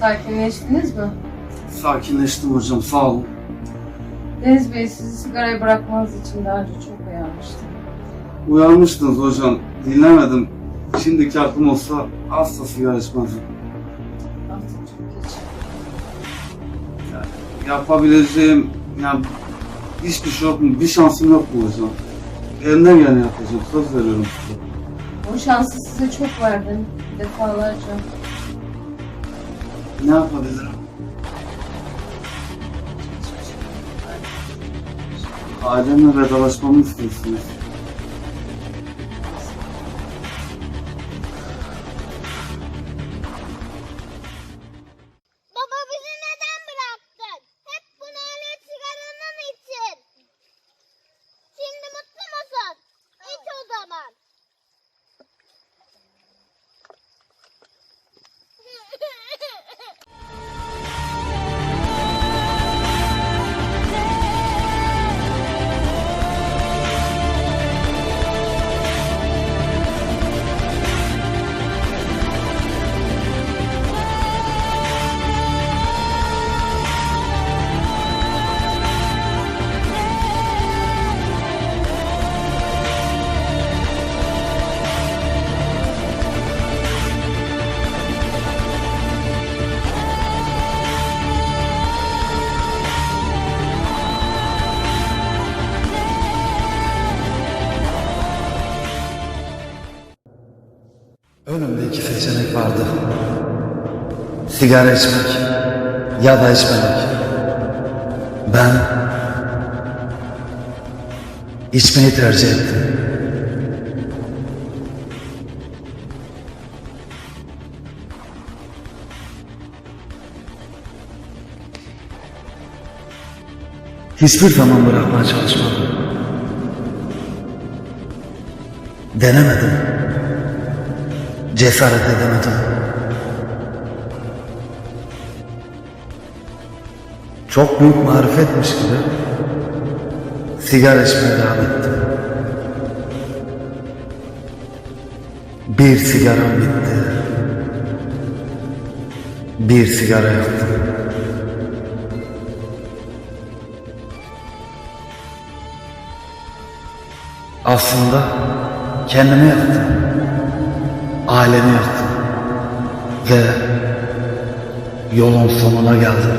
Sakinleştiniz mi? Sakinleştim hocam sağ olun. Deniz Bey sizi sigarayı bırakmanız için daha önce çok uyarmıştım. Uyarmıştınız hocam. Dinlemedim. Şimdiki aklım olsa asla sigara içmezdim. Artık çok geç. Yapabileceğim yani hiçbir şey yok mu? Bir şansım yok mu hocam? Elimden geleni yapacağım. Söz veriyorum size. O şansı size çok verdim. Defalarca. Ne yapabilirim? Ailemle vedalaşmamı istiyorsunuz. Önümde iki seçenek vardı. Sigara içmek ya da içmemek. Ben içmeyi tercih ettim. Hiçbir zaman bırakmaya çalışmadım. Denemedim. Cesaret edemedim. Çok büyük marifetmiş gibi sigara içmeye devam ettim. Bir sigaram bitti. Bir sigara yaktım. Aslında kendimi yaktım ailemi yaktım ve yolun sonuna geldim.